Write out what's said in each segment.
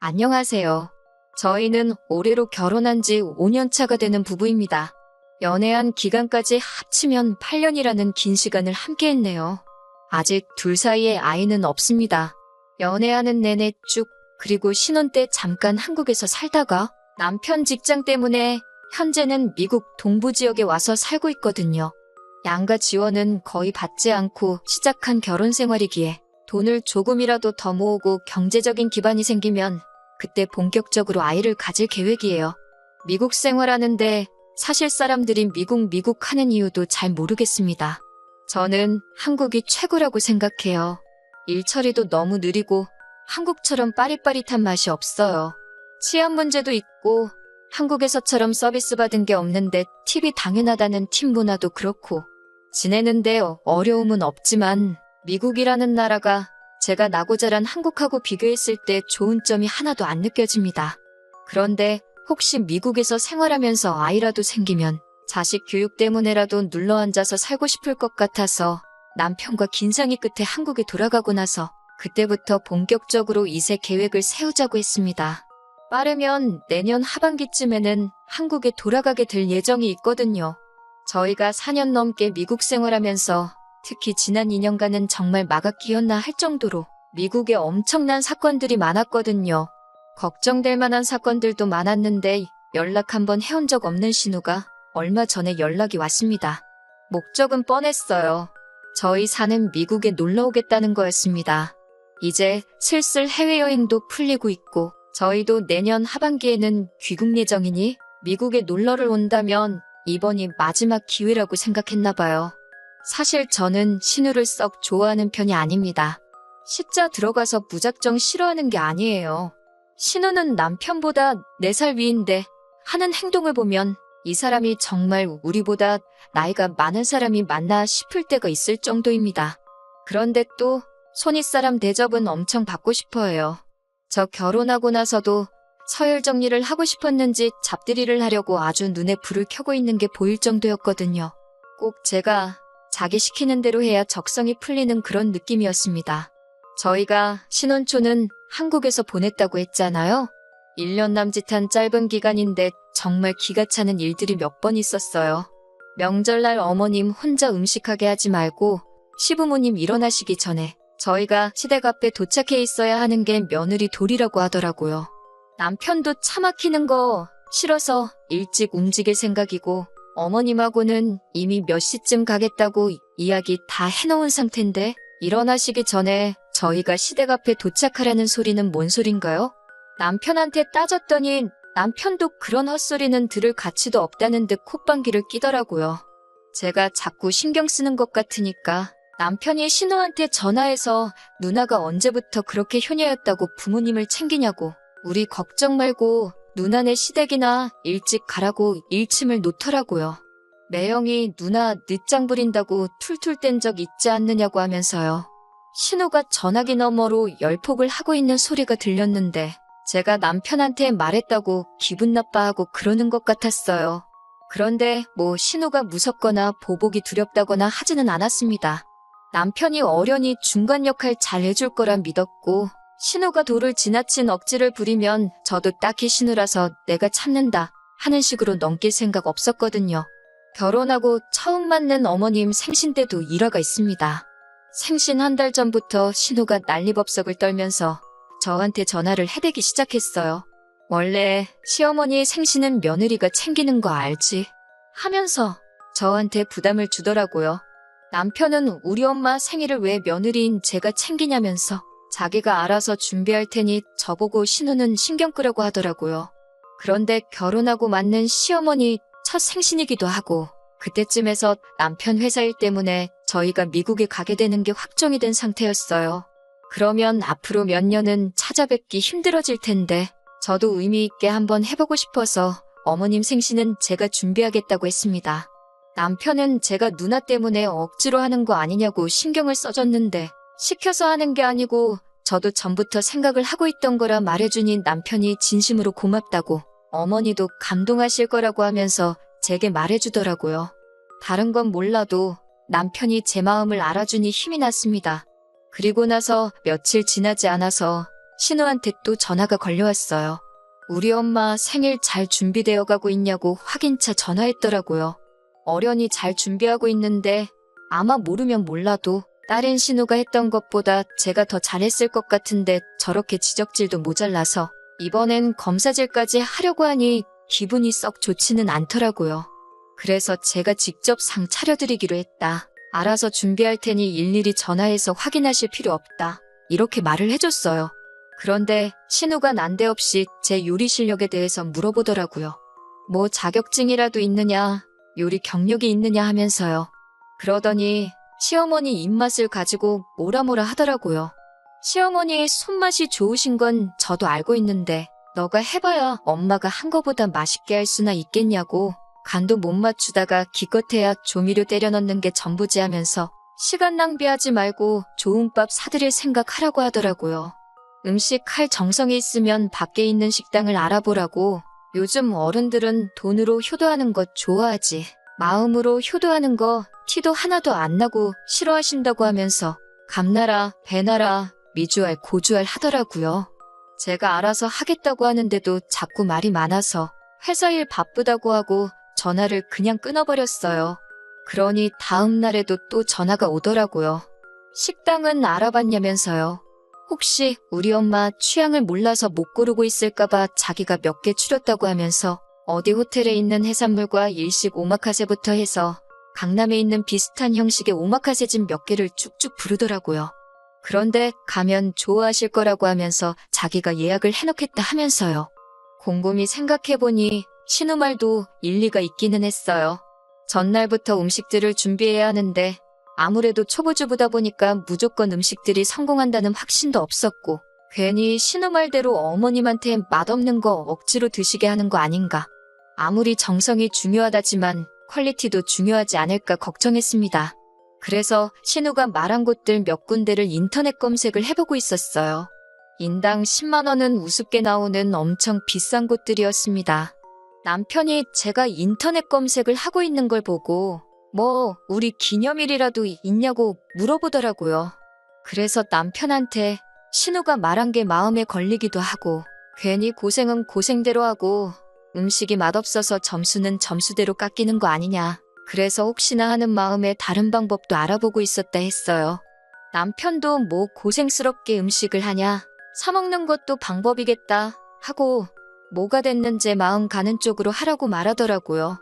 안녕하세요. 저희는 올해로 결혼한 지 5년 차가 되는 부부입니다. 연애한 기간까지 합치면 8년이라는 긴 시간을 함께 했네요. 아직 둘 사이에 아이는 없습니다. 연애하는 내내 쭉, 그리고 신혼 때 잠깐 한국에서 살다가 남편 직장 때문에 현재는 미국 동부 지역에 와서 살고 있거든요. 양가 지원은 거의 받지 않고 시작한 결혼 생활이기에 돈을 조금이라도 더 모으고 경제적인 기반이 생기면 그때 본격적으로 아이를 가질 계획이에요. 미국 생활하는데 사실 사람들이 미국 미국 하는 이유도 잘 모르겠습니다. 저는 한국이 최고라고 생각해요. 일 처리도 너무 느리고 한국처럼 빠릿빠릿한 맛이 없어요. 치안 문제도 있고 한국에서처럼 서비스 받은 게 없는데 팁이 당연하다는 팀 문화도 그렇고 지내는데 어려움은 없지만 미국이라는 나라가 제가 나고 자란 한국하고 비교했을 때 좋은 점이 하나도 안 느껴집니다. 그런데 혹시 미국에서 생활하면서 아이라도 생기면 자식 교육 때문에라도 눌러앉아서 살고 싶을 것 같아서 남편과 긴 상의 끝에 한국에 돌아가고 나서 그때부터 본격적으로 이세 계획을 세우자고 했습니다. 빠르면 내년 하반기쯤에는 한국에 돌아가게 될 예정이 있거든요. 저희가 4년 넘게 미국 생활하면서 특히 지난 2년간은 정말 마각기였나 할 정도로 미국에 엄청난 사건들이 많았거든요. 걱정될 만한 사건들도 많았는데 연락 한번 해온 적 없는 신우가 얼마 전에 연락이 왔습니다. 목적은 뻔했어요. 저희 사는 미국에 놀러 오겠다는 거였습니다. 이제 슬슬 해외여행도 풀리고 있고 저희도 내년 하반기에는 귀국 예정이니 미국에 놀러를 온다면 이번이 마지막 기회라고 생각했나 봐요. 사실 저는 신우를 썩 좋아하는 편이 아닙니다. 시자 들어가서 무작정 싫어하는 게 아니에요. 신우는 남편보다 4살 위인데 하는 행동을 보면 이 사람이 정말 우리보다 나이가 많은 사람이 맞나 싶을 때가 있을 정도입니다. 그런데 또 손윗사람 대접은 엄청 받고 싶어 해요. 저 결혼하고 나서도 서열 정리를 하고 싶었는지 잡들이를 하려고 아주 눈에 불을 켜고 있는 게 보일 정도였거든요. 꼭 제가 자기 시키는 대로 해야 적성이 풀리는 그런 느낌이었습니다. 저희가 신혼초는 한국에서 보냈다고 했잖아요. 1년 남짓한 짧은 기간인데 정말 기가 차는 일들이 몇 번 있었어요. 명절날 어머님 혼자 음식하게 하지 말고 시부모님 일어나시기 전에 저희가 시댁 앞에 도착해 있어야 하는 게 며느리 도리라고 하더라고요. 남편도 차 막히는 거 싫어서 일찍 움직일 생각이고 어머님하고는 이미 몇 시쯤 가겠다고 이야기 다 해놓은 상태인데 일어나시기 전에 저희가 시댁 앞에 도착하라는 소리는 뭔 소린가요? 남편한테 따졌더니 남편도 그런 헛소리는 들을 가치도 없다는 듯 콧방귀를 끼더라고요. 제가 자꾸 신경 쓰는 것 같으니까 남편이 신우한테 전화해서 누나가 언제부터 그렇게 효녀였다고 부모님을 챙기냐고 우리 걱정 말고 누나네 시댁이나 일찍 가라고 일침을 놓더라고요. 매영이 누나 늦장 부린다고 툴툴 뗀적 있지 않느냐고 하면서요. 신우가 전화기 너머로 열폭을 하고 있는 소리가 들렸는데 제가 남편한테 말했다고 기분 나빠하고 그러는 것 같았어요. 그런데 뭐 신우가 무섭거나 보복이 두렵다거나 하지는 않았습니다. 남편이 어련히 중간 역할 잘 해줄 거라 믿었고 신우가 도를 지나친 억지를 부리면 저도 딱히 신우라서 내가 참는다 하는 식으로 넘길 생각 없었거든요. 결혼하고 처음 맞는 어머님 생신 때도 일화가 있습니다. 생신 한 달 전부터 신우가 난리법석을 떨면서 저한테 전화를 해대기 시작했어요. 원래 시어머니 생신은 며느리가 챙기는 거 알지? 하면서 저한테 부담을 주더라고요. 남편은 우리 엄마 생일을 왜 며느리인 제가 챙기냐면서 자기가 알아서 준비할 테니 저보고 신우는 신경 끄라고 하더라고요. 그런데 결혼하고 맞는 시어머니 첫 생신이기도 하고 그때쯤에서 남편 회사 일 때문에 저희가 미국에 가게 되는 게 확정이 된 상태였어요. 그러면 앞으로 몇 년은 찾아뵙기 힘들어질 텐데 저도 의미 있게 한번 해보고 싶어서 어머님 생신은 제가 준비하겠다고 했습니다. 남편은 제가 누나 때문에 억지로 하는 거 아니냐고 신경을 써줬는데 시켜서 하는 게 아니고 저도 전부터 생각을 하고 있던 거라 말해주니 남편이 진심으로 고맙다고 어머니도 감동하실 거라고 하면서 제게 말해주더라고요. 다른 건 몰라도 남편이 제 마음을 알아주니 힘이 났습니다. 그리고 나서 며칠 지나지 않아서 신우한테 또 전화가 걸려왔어요. 우리 엄마 생일 잘 준비되어 가고 있냐고 확인차 전화했더라고요. 어련히 잘 준비하고 있는데 아마 모르면 몰라도 딸인 신우가 했던 것보다 제가 더 잘했을 것 같은데 저렇게 지적질도 모자라서 이번엔 검사질까지 하려고 하니 기분이 썩 좋지는 않더라고요. 그래서 제가 직접 상 차려드리기로 했다. 알아서 준비할 테니 일일이 전화해서 확인하실 필요 없다. 이렇게 말을 해줬어요. 그런데 신우가 난데없이 제 요리 실력에 대해서 물어보더라고요. 뭐 자격증이라도 있느냐, 요리 경력이 있느냐 하면서요. 그러더니 시어머니 입맛을 가지고 뭐라 뭐라 하더라고요. 시어머니의 손맛이 좋으신 건 저도 알고 있는데 너가 해봐야 엄마가 한 거보다 맛있게 할 수나 있겠냐고 간도 못 맞추다가 기껏해야 조미료 때려 넣는 게 전부지 하면서 시간 낭비하지 말고 좋은 밥 사드릴 생각하라고 하더라고요. 음식 할 정성이 있으면 밖에 있는 식당을 알아보라고 요즘 어른들은 돈으로 효도하는 것 좋아하지. 마음으로 효도하는 거 티도 하나도 안 나고 싫어하신다고 하면서 감나라, 배나라, 미주알, 고주알 하더라고요. 제가 알아서 하겠다고 하는데도 자꾸 말이 많아서 회사 일 바쁘다고 하고 전화를 그냥 끊어버렸어요. 그러니 다음 날에도 또 전화가 오더라고요. 식당은 알아봤냐면서요. 혹시 우리 엄마 취향을 몰라서 못 고르고 있을까봐 자기가 몇 개 추렸다고 하면서 어디 호텔에 있는 해산물과 일식 오마카세부터 해서 강남에 있는 비슷한 형식의 오마카세 집 몇 개를 쭉쭉 부르더라고요. 그런데 가면 좋아하실 거라고 하면서 자기가 예약을 해놓겠다 하면서요. 곰곰이 생각해보니 신우 말도 일리가 있기는 했어요. 전날부터 음식들을 준비해야 하는데 아무래도 초보주부다 보니까 무조건 음식들이 성공한다는 확신도 없었고 괜히 신우 말대로 어머님한테 맛없는 거 억지로 드시게 하는 거 아닌가. 아무리 정성이 중요하다지만 퀄리티도 중요하지 않을까 걱정했습니다. 그래서 신우가 말한 곳들 몇 군데를 인터넷 검색을 해보고 있었어요. 인당 10만원은 우습게 나오는 엄청 비싼 곳들이었습니다. 남편이 제가 인터넷 검색을 하고 있는 걸 보고 뭐 우리 기념일이라도 있냐고 물어보더라고요. 그래서 남편한테 신우가 말한 게 마음에 걸리기도 하고 괜히 고생은 고생대로 하고 음식이 맛없어서 점수는 점수대로 깎이는 거 아니냐. 그래서 혹시나 하는 마음에 다른 방법도 알아보고 있었다 했어요. 남편도 뭐 고생스럽게 음식을 하냐. 사먹는 것도 방법이겠다 하고 뭐가 됐는지 마음 가는 쪽으로 하라고 말하더라고요.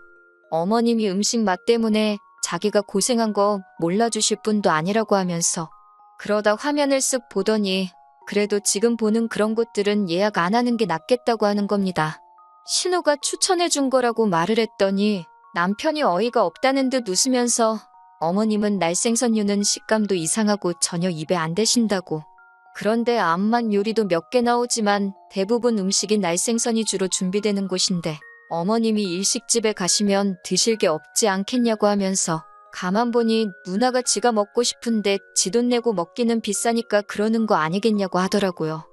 어머님이 음식 맛 때문에 자기가 고생한 거 몰라주실 분도 아니라고 하면서 그러다 화면을 쓱 보더니 그래도 지금 보는 그런 곳들은 예약 안 하는 게 낫겠다고 하는 겁니다. 신우가 추천해 준 거라고 말을 했더니 남편이 어이가 없다는 듯 웃으면서 어머님은 날생선류는 식감도 이상하고 전혀 입에 안 대신다고. 그런데 암만 요리도 몇 개 나오지만 대부분 음식이 날생선이 주로 준비되는 곳인데 어머님이 일식집에 가시면 드실 게 없지 않겠냐고 하면서 가만 보니 누나가 지가 먹고 싶은데 지 돈 내고 먹기는 비싸니까 그러는 거 아니겠냐고 하더라고요.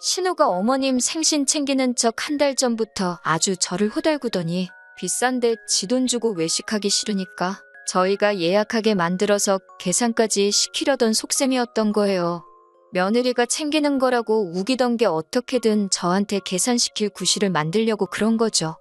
신우가 어머님 생신 챙기는 척 한 달 전부터 아주 저를 호달구더니 비싼데 지 돈 주고 외식하기 싫으니까 저희가 예약하게 만들어서 계산까지 시키려던 속셈이었던 거예요. 며느리가 챙기는 거라고 우기던 게 어떻게든 저한테 계산시킬 구실을 만들려고 그런 거죠.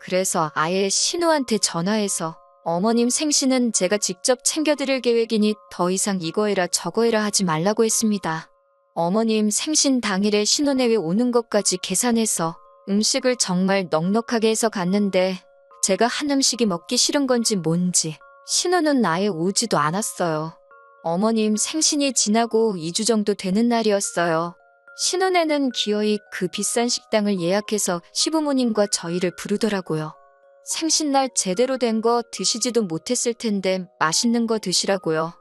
그래서 아예 신우한테 전화해서 어머님 생신은 제가 직접 챙겨드릴 계획이니 더 이상 이거 해라 저거 해라 하지 말라고 했습니다. 어머님 생신 당일에 신혼여행 오는 것까지 계산해서 음식을 정말 넉넉하게 해서 갔는데 제가 한 음식이 먹기 싫은 건지 뭔지 신혼은 아예 오지도 않았어요. 어머님 생신이 지나고 2주 정도 되는 날이었어요. 신혼에는 기어이 그 비싼 식당을 예약해서 시부모님과 저희를 부르더라고요. 생신날 제대로 된 거 드시지도 못했을 텐데 맛있는 거 드시라고요.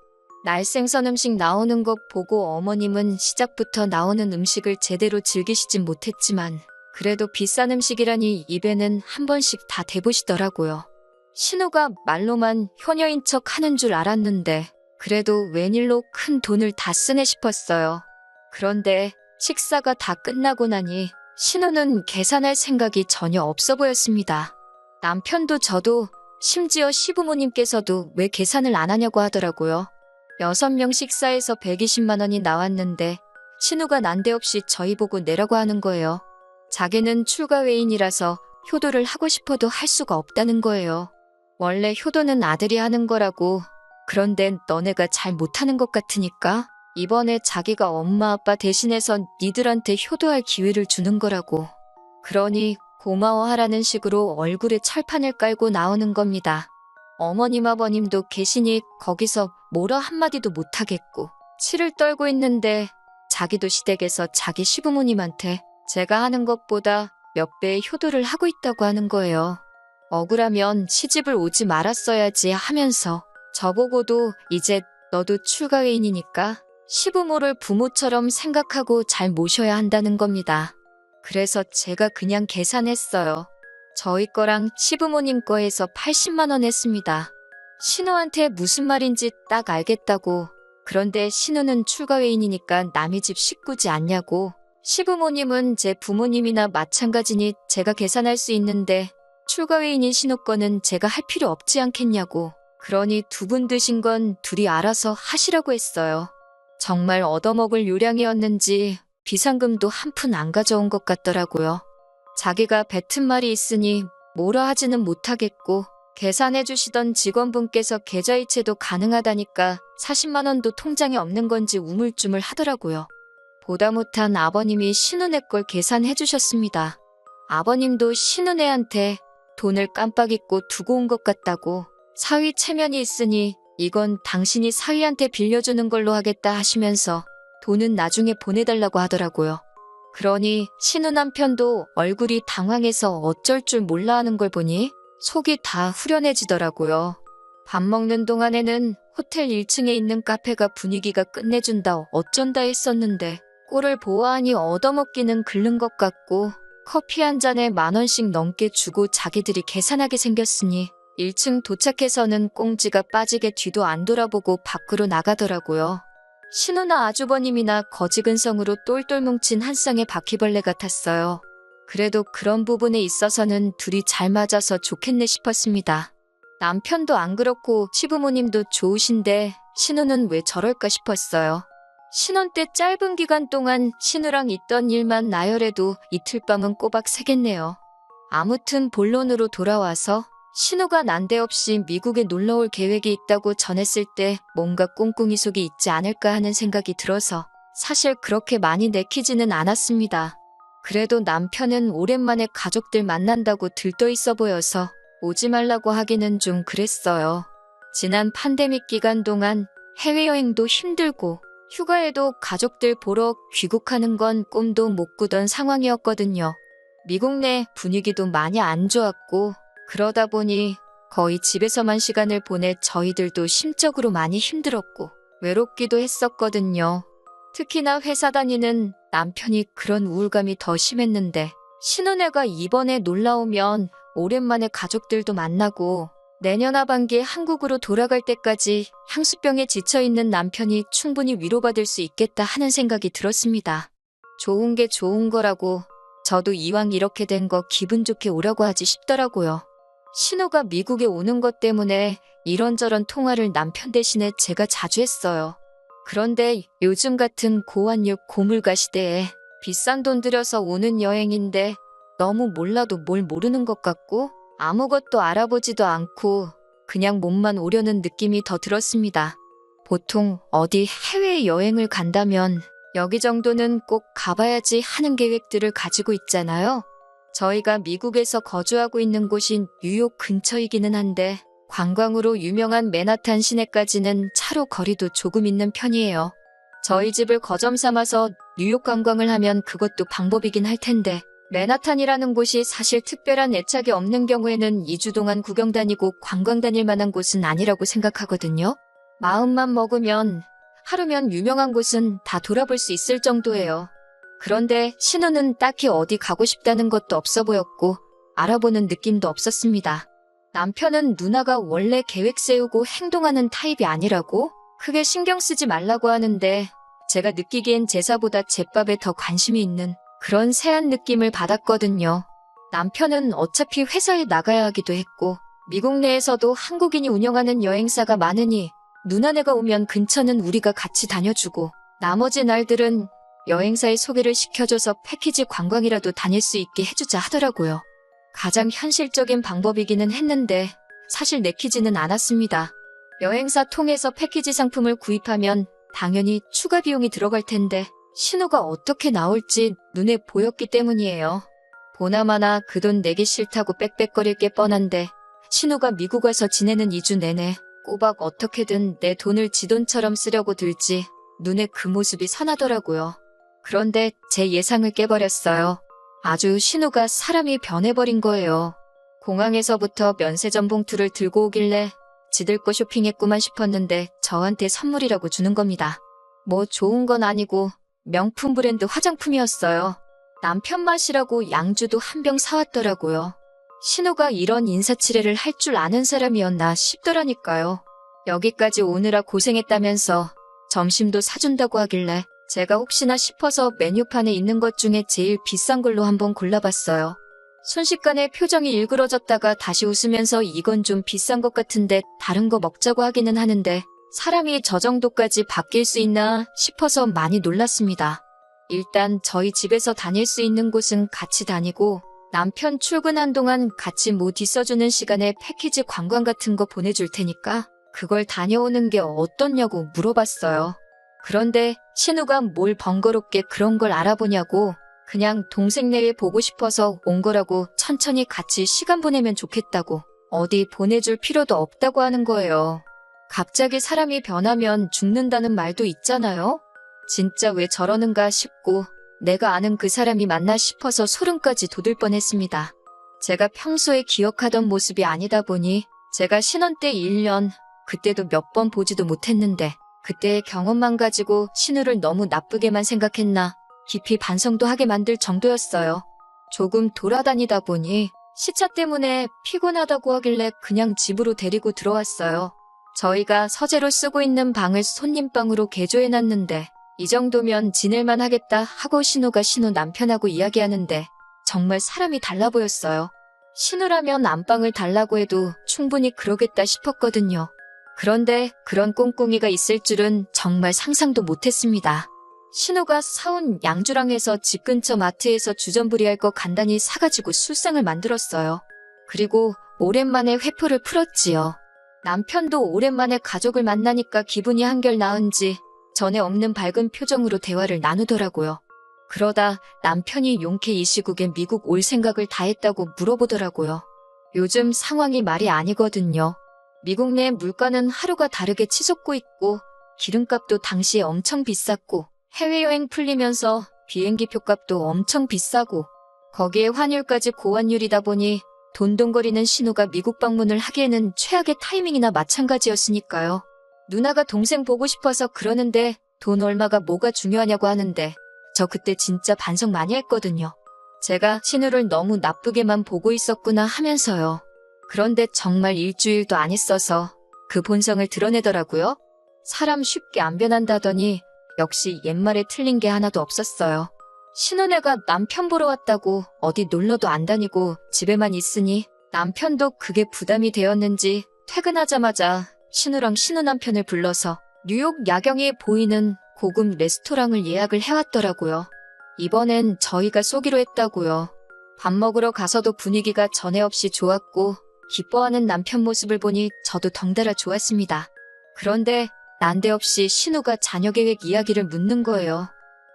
날생선 음식 나오는 것 보고 어머님은 시작부터 나오는 음식을 제대로 즐기시진 못했지만 그래도 비싼 음식이라니 입에는 한 번씩 다 대보시더라고요. 신우가 말로만 효녀인 척 하는 줄 알았는데 그래도 웬일로 큰 돈을 다 쓰네 싶었어요. 그런데 식사가 다 끝나고 나니 신우는 계산할 생각이 전혀 없어 보였습니다. 남편도 저도 심지어 시부모님께서도 왜 계산을 안 하냐고 하더라고요. 6명 식사에서 120만 원이 나왔는데 신우가 난데없이 저희 보고 내라고 하는 거예요. 자기는 출가 외인이라서 효도를 하고 싶어도 할 수가 없다는 거예요. 원래 효도는 아들이 하는 거라고. 그런데 너네가 잘 못하는 것 같으니까 이번에 자기가 엄마 아빠 대신해서 니들한테 효도할 기회를 주는 거라고. 그러니 고마워하라는 식으로 얼굴에 철판을 깔고 나오는 겁니다. 어머님 아버님도 계시니 거기서 뭐라 한마디도 못하겠고 치를 떨고 있는데 자기도 시댁에서 자기 시부모님한테 제가 하는 것보다 몇 배의 효도를 하고 있다고 하는 거예요. 억울하면 시집을 오지 말았어야지 하면서 저보고도 이제 너도 출가회인이니까 시부모를 부모처럼 생각하고 잘 모셔야 한다는 겁니다. 그래서 제가 그냥 계산했어요. 저희 거랑 시부모님 거에서 80만원 했습니다. 신우한테 무슨 말인지 딱 알겠다고. 그런데 신우는 출가회인이니까 남의 집 식구지 않냐고. 시부모님은 제 부모님이나 마찬가지니 제가 계산할 수 있는데 출가회인인 신우 거는 제가 할 필요 없지 않겠냐고. 그러니 두 분 드신 건 둘이 알아서 하시라고 했어요. 정말 얻어먹을 요량이었는지 비상금도 한 푼 안 가져온 것 같더라고요. 자기가 뱉은 말이 있으니 뭐라 하지는 못하겠고 계산해 주시던 직원분께서 계좌이체도 가능하다니까 40만 원도 통장에 없는 건지 우물쭈물 하더라고요. 보다 못한 아버님이 신우네 걸 계산해 주셨습니다. 아버님도 신우네한테 돈을 깜빡 잊고 두고 온 것 같다고 사위 체면이 있으니 이건 당신이 사위한테 빌려주는 걸로 하겠다 하시면서 돈은 나중에 보내달라고 하더라고요. 그러니 신우 남편도 얼굴이 당황해서 어쩔 줄 몰라 하는 걸 보니 속이 다 후련해지더라고요. 밥 먹는 동안에는 호텔 1층에 있는 카페가 분위기가 끝내준다 어쩐다 했었는데 꼴을 보아하니 얻어먹기는 글른 것 같고 커피 한 잔에 만 원씩 넘게 주고 자기들이 계산하게 생겼으니 1층 도착해서는 꽁지가 빠지게 뒤도 안 돌아보고 밖으로 나가더라고요. 신우나 아주버님이나 거지근성으로 똘똘 뭉친 한 쌍의 바퀴벌레 같았어요. 그래도 그런 부분에 있어서는 둘이 잘 맞아서 좋겠네 싶었습니다. 남편도 안 그렇고 시부모님도 좋으신데 신우는 왜 저럴까 싶었어요. 신혼 때 짧은 기간 동안 신우랑 있던 일만 나열해도 이틀 밤은 꼬박 새겠네요. 아무튼 본론으로 돌아와서 신우가 난데없이 미국에 놀러올 계획이 있다고 전했을 때 뭔가 꿍꿍이 속이 있지 않을까 하는 생각이 들어서 사실 그렇게 많이 내키지는 않았습니다. 그래도 남편은 오랜만에 가족들 만난다고 들떠 있어 보여서 오지 말라고 하기는 좀 그랬어요. 지난 팬데믹 기간 동안 해외여행도 힘들고 휴가에도 가족들 보러 귀국하는 건 꿈도 못 꾸던 상황이었거든요. 미국 내 분위기도 많이 안 좋았고 그러다 보니 거의 집에서만 시간을 보내 저희들도 심적으로 많이 힘들었고 외롭기도 했었거든요. 특히나 회사 다니는 남편이 그런 우울감이 더 심했는데 신혼애가 이번에 놀라오면 오랜만에 가족들도 만나고 내년 하반기에 한국으로 돌아갈 때까지 향수병에 지쳐있는 남편이 충분히 위로받을 수 있겠다 하는 생각이 들었습니다. 좋은 게 좋은 거라고 저도 이왕 이렇게 된 거 기분 좋게 오라고 하지 싶더라고요. 신호가 미국에 오는 것 때문에 이런저런 통화를 남편 대신에 제가 자주 했어요. 그런데 요즘 같은 고환율 고물가 시대에 비싼 돈 들여서 오는 여행인데 너무 몰라도 뭘 모르는 것 같고 아무것도 알아보지도 않고 그냥 몸만 오려는 느낌이 더 들었습니다. 보통 어디 해외 여행을 간다면 여기 정도는 꼭 가봐야지 하는 계획들을 가지고 있잖아요. 저희가 미국에서 거주하고 있는 곳이 뉴욕 근처이기는 한데 관광으로 유명한 맨하탄 시내까지는 차로 거리도 조금 있는 편이에요. 저희 집을 거점 삼아서 뉴욕 관광을 하면 그것도 방법이긴 할 텐데 맨하탄이라는 곳이 사실 특별한 애착이 없는 경우에는 2주 동안 구경 다니고 관광 다닐 만한 곳은 아니라고 생각하거든요. 마음만 먹으면 하루면 유명한 곳은 다 돌아볼 수 있을 정도예요. 그런데 신우는 딱히 어디 가고 싶다는 것도 없어 보였고 알아보는 느낌도 없었습니다. 남편은 누나가 원래 계획 세우고 행동하는 타입이 아니라고 크게 신경 쓰지 말라고 하는데 제가 느끼기엔 제사보다 제밥에 더 관심이 있는 그런 새한 느낌을 받았거든요. 남편은 어차피 회사에 나가야 하기도 했고 미국 내에서도 한국인이 운영하는 여행사가 많으니 누나네가 오면 근처는 우리가 같이 다녀주고 나머지 날들은 여행사에 소개를 시켜줘서 패키지 관광이라도 다닐 수 있게 해주자 하더라고요. 가장 현실적인 방법이기는 했는데 사실 내키지는 않았습니다. 여행사 통해서 패키지 상품을 구입하면 당연히 추가 비용이 들어갈 텐데 신호가 어떻게 나올지 눈에 보였기 때문이에요. 보나마나 그 돈 내기 싫다고 빽빽거릴 게 뻔한데 신호가 미국 와서 지내는 2주 내내 꼬박 어떻게든 내 돈을 지 돈처럼 쓰려고 들지 눈에 그 모습이 선하더라고요. 그런데 제 예상을 깨버렸어요. 아주 신호가 사람이 변해버린 거예요. 공항에서부터 면세점 봉투를 들고 오길래 지들 거 쇼핑했구만 싶었는데 저한테 선물이라고 주는 겁니다. 뭐 좋은 건 아니고 명품 브랜드 화장품이었어요. 남편 맛이라고 양주도 한 병 사왔더라고요. 신호가 이런 인사치레를 할 줄 아는 사람이었나 싶더라니까요. 여기까지 오느라 고생했다면서 점심도 사준다고 하길래 제가 혹시나 싶어서 메뉴판에 있는 것 중에 제일 비싼 걸로 한번 골라봤어요. 순식간에 표정이 일그러졌다가 다시 웃으면서 이건 좀 비싼 것 같은데 다른 거 먹자고 하기는 하는데 사람이 저 정도까지 바뀔 수 있나 싶어서 많이 놀랐습니다. 일단 저희 집에서 다닐 수 있는 곳은 같이 다니고 남편 출근한 동안 같이 뭐 뒷써주는 시간에 패키지 관광 같은 거 보내줄 테니까 그걸 다녀오는 게 어떻냐고 물어봤어요. 그런데 신우가 뭘 번거롭게 그런 걸 알아보냐고 그냥 동생네에 보고 싶어서 온 거라고 천천히 같이 시간 보내면 좋겠다고 어디 보내줄 필요도 없다고 하는 거예요. 갑자기 사람이 변하면 죽는다는 말도 있잖아요? 진짜 왜 저러는가 싶고 내가 아는 그 사람이 맞나 싶어서 소름까지 돋을 뻔했습니다. 제가 평소에 기억하던 모습이 아니다 보니 제가 신혼 때 1년 그때도 몇 번 보지도 못했는데 그때의 경험만 가지고 신우를 너무 나쁘게만 생각했나 깊이 반성도 하게 만들 정도였어요. 조금 돌아다니다 보니 시차 때문에 피곤하다고 하길래 그냥 집으로 데리고 들어왔어요. 저희가 서재로 쓰고 있는 방을 손님방으로 개조해놨는데 이 정도면 지낼만 하겠다 하고 신우가 신우 남편하고 이야기하는데 정말 사람이 달라 보였어요. 신우라면 안방을 달라고 해도 충분히 그러겠다 싶었거든요. 그런데 그런 꽁꽁이가 있을 줄은 정말 상상도 못했습니다. 신우가 사온 양주랑에서 집 근처 마트에서 주전부리할 거 간단히 사가지고 술상을 만들었어요. 그리고 오랜만에 회포를 풀었지요. 남편도 오랜만에 가족을 만나니까 기분이 한결 나은지 전에 없는 밝은 표정으로 대화를 나누더라고요. 그러다 남편이 용케 이 시국에 미국 올 생각을 다 했다고 물어보더라고요. 요즘 상황이 말이 아니거든요. 미국 내 물가는 하루가 다르게 치솟고 있고 기름값도 당시에 엄청 비쌌고 해외여행 풀리면서 비행기 표값도 엄청 비싸고 거기에 환율까지 고환율이다 보니 돈돈거리는 신우가 미국 방문을 하기에는 최악의 타이밍이나 마찬가지였으니까요. 누나가 동생 보고 싶어서 그러는데 돈 얼마가 뭐가 중요하냐고 하는데 저 그때 진짜 반성 많이 했거든요. 제가 신우를 너무 나쁘게만 보고 있었구나 하면서요. 그런데 정말 일주일도 안 있어서 그 본성을 드러내더라고요. 사람 쉽게 안 변한다더니 역시 옛말에 틀린 게 하나도 없었어요. 신혼애가 남편 보러 왔다고 어디 놀러도 안 다니고 집에만 있으니 남편도 그게 부담이 되었는지 퇴근하자마자 신우랑 신우 남편을 불러서 뉴욕 야경이 보이는 고급 레스토랑을 예약을 해왔더라고요. 이번엔 저희가 쏘기로 했다고요. 밥 먹으러 가서도 분위기가 전에 없이 좋았고 기뻐하는 남편 모습을 보니 저도 덩달아 좋았습니다. 그런데 난데없이 신우가 자녀 계획 이야기를 묻는 거예요.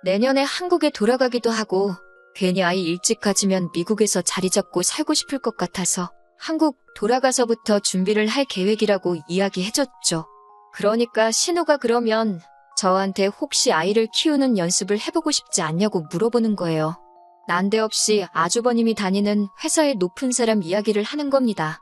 내년에 한국에 돌아가기도 하고 괜히 아이 일찍 가지면 미국에서 자리 잡고 살고 싶을 것 같아서 한국 돌아가서부터 준비를 할 계획이라고 이야기해줬죠. 그러니까 신우가 그러면 저한테 혹시 아이를 키우는 연습을 해보고 싶지 않냐고 물어보는 거예요. 난데없이 아주버님이 다니는 회사의 높은 사람 이야기를 하는 겁니다.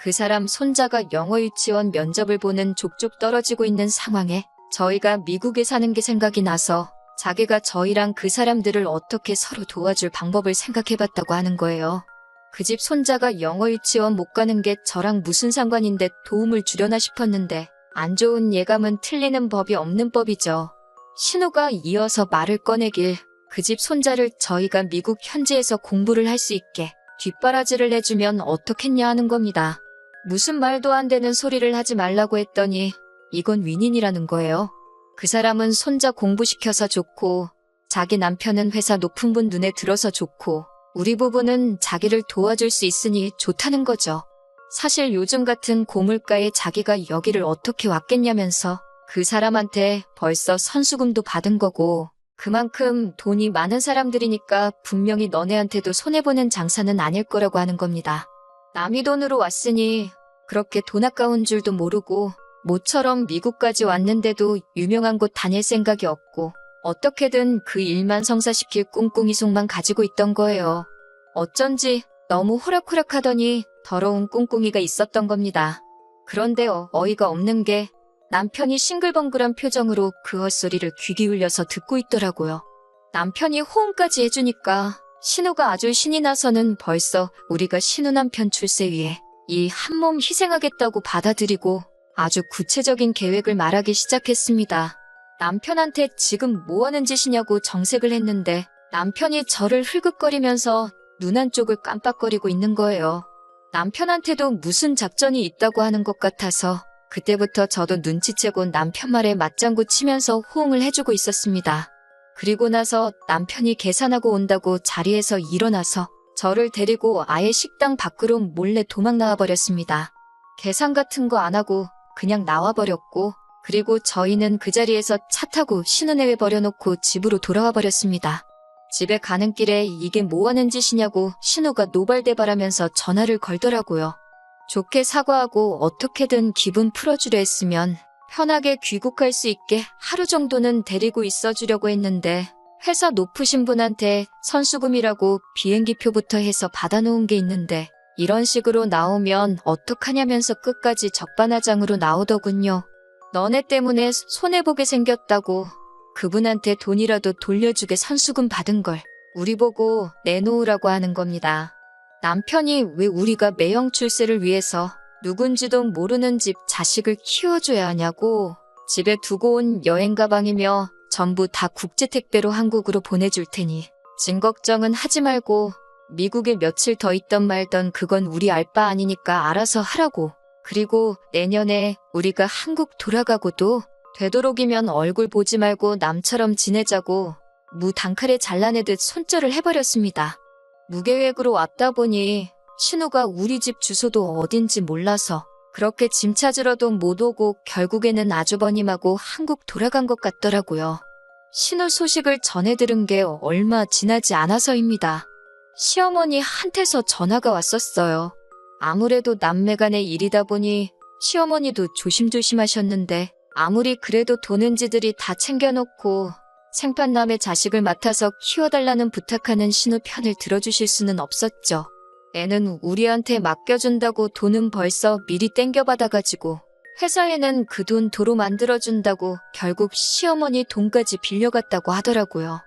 그 사람 손자가 영어 유치원 면접을 보는 족족 떨어지고 있는 상황에 저희가 미국에 사는 게 생각이 나서 자기가 저희랑 그 사람들을 어떻게 서로 도와줄 방법을 생각해봤다고 하는 거예요. 그 집 손자가 영어 유치원 못 가는 게 저랑 무슨 상관인데 도움을 주려나 싶었는데 안 좋은 예감은 틀리는 법이 없는 법이죠. 신우가 이어서 말을 꺼내길 그 집 손자를 저희가 미국 현지에서 공부를 할 수 있게 뒷바라지를 해주면 어떻겠냐 하는 겁니다. 무슨 말도 안 되는 소리를 하지 말라고 했더니 이건 윈인이라는 거예요. 그 사람은 손자 공부시켜서 좋고 자기 남편은 회사 높은 분 눈에 들어서 좋고 우리 부부는 자기를 도와줄 수 있으니 좋다는 거죠. 사실 요즘 같은 고물가에 자기가 여기를 어떻게 왔겠냐면서 그 사람한테 벌써 선수금도 받은 거고 그만큼 돈이 많은 사람들이니까 분명히 너네한테도 손해보는 장사는 아닐 거라고 하는 겁니다. 남이 돈으로 왔으니 그렇게 돈 아까운 줄도 모르고 모처럼 미국까지 왔는데도 유명한 곳 다닐 생각이 없고 어떻게든 그 일만 성사시킬 꿍꿍이 속만 가지고 있던 거예요. 어쩐지 너무 호락호락 하더니 더러운 꿍꿍이가 있었던 겁니다. 그런데 어, 어이가 없는 게 남편이 싱글벙글한 표정으로 그 헛소리를 귀 기울여서 듣고 있더라고요. 남편이 호응까지 해주니까 신우가 아주 신이 나서는 벌써 우리가 신우 남편 출세 위해 이 한 몸 희생하겠다고 받아들이고 아주 구체적인 계획을 말하기 시작했습니다. 남편한테 지금 뭐 하는 짓이냐고 정색을 했는데 남편이 저를 흘긋거리면서 눈 한쪽을 깜빡거리고 있는 거예요. 남편한테도 무슨 작전이 있다고 하는 것 같아서 그때부터 저도 눈치채고 남편 말에 맞장구 치면서 호응을 해주고 있었습니다. 그리고 나서 남편이 계산하고 온다고 자리에서 일어나서 저를 데리고 아예 식당 밖으로 몰래 도망 나와버렸습니다. 계산 같은 거 안 하고 그냥 나와버렸고 그리고 저희는 그 자리에서 차 타고 신은혜에 버려놓고 집으로 돌아와 버렸습니다. 집에 가는 길에 이게 뭐 하는 짓이냐고 신우가 노발대발하면서 전화를 걸더라고요. 좋게 사과하고 어떻게든 기분 풀어주려 했으면 편하게 귀국할 수 있게 하루 정도는 데리고 있어주려고 했는데 회사 높으신 분한테 선수금이라고 비행기표부터 해서 받아놓은 게 있는데 이런 식으로 나오면 어떡하냐면서 끝까지 적반하장으로 나오더군요. 너네 때문에 손해보게 생겼다고 그분한테 돈이라도 돌려주게 선수금 받은 걸 우리 보고 내놓으라고 하는 겁니다. 남편이 왜 우리가 매형 출세를 위해서 누군지도 모르는 집 자식을 키워줘야 하냐고 집에 두고 온 여행 가방이며 전부 다 국제 택배로 한국으로 보내줄 테니 짐 걱정은 하지 말고 미국에 며칠 더 있던 말던 그건 우리 알 바 아니니까 알아서 하라고. 그리고 내년에 우리가 한국 돌아가고도 되도록이면 얼굴 보지 말고 남처럼 지내자고 무 단칼에 잘라내듯 손절을 해버렸습니다. 무계획으로 왔다 보니 신우가 우리 집 주소도 어딘지 몰라서 그렇게 짐 찾으러도 못 오고 결국에는 아주버님하고 한국 돌아간 것 같더라고요. 신우 소식을 전해 들은 게 얼마 지나지 않아서입니다. 시어머니 한테서 전화가 왔었어요. 아무래도 남매 간의 일이다 보니 시어머니도 조심조심 하셨는데 아무리 그래도 도는 지들이 다 챙겨놓고 생판남의 자식을 맡아서 키워달라는 부탁하는 신우 편을 들어주실 수는 없었죠. 애는 우리한테 맡겨준다고 돈은 벌써 미리 땡겨받아가지고 회사에는 그 돈 도로 만들어준다고 결국 시어머니 돈까지 빌려갔다고 하더라고요.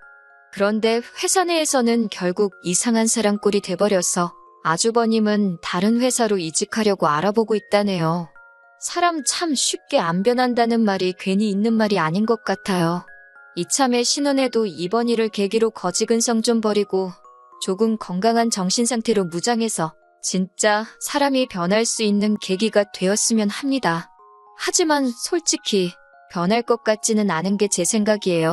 그런데 회사 내에서는 결국 이상한 사람 꼴이 돼버려서 아주버님은 다른 회사로 이직하려고 알아보고 있다네요. 사람 참 쉽게 안 변한다는 말이 괜히 있는 말이 아닌 것 같아요. 이참에 신혼에도 이번 일을 계기로 거지근성 좀 버리고 조금 건강한 정신 상태로 무장해서 진짜 사람이 변할 수 있는 계기가 되었으면 합니다. 하지만 솔직히 변할 것 같지는 않은 게 제 생각이에요.